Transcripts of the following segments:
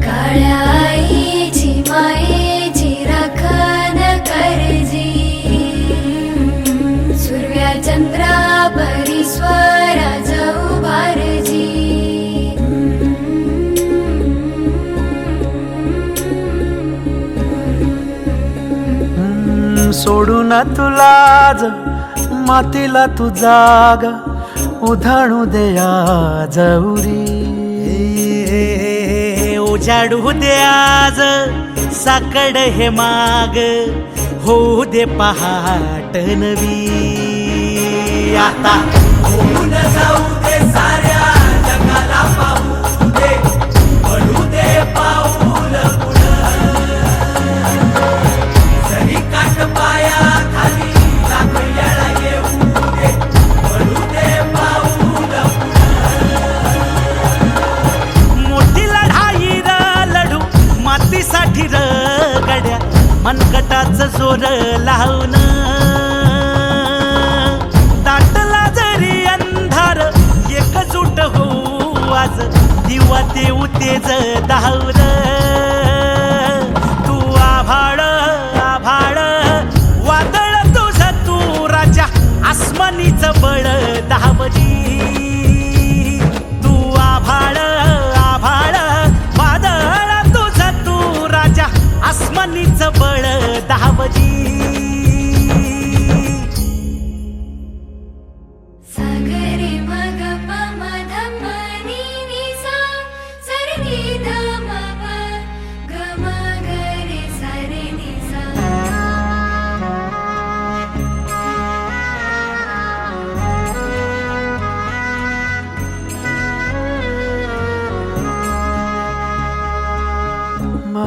सोडू ना मायेची राखण सूर्या चंद्रा तुला मातीला तू जागा. उधाणू द्या जवरी. उजाडू दे आज साकड हे माग. होऊ दे पहाट नवी. आता जाऊ. मनकटाच जोर लावून. दाटला जरी अंधार एकजूट होऊ आज. दिवा देऊ तेज धावर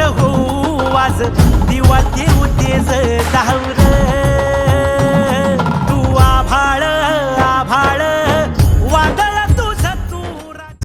अंधार एकजूट हो आज दिवा देऊ तेज दहावर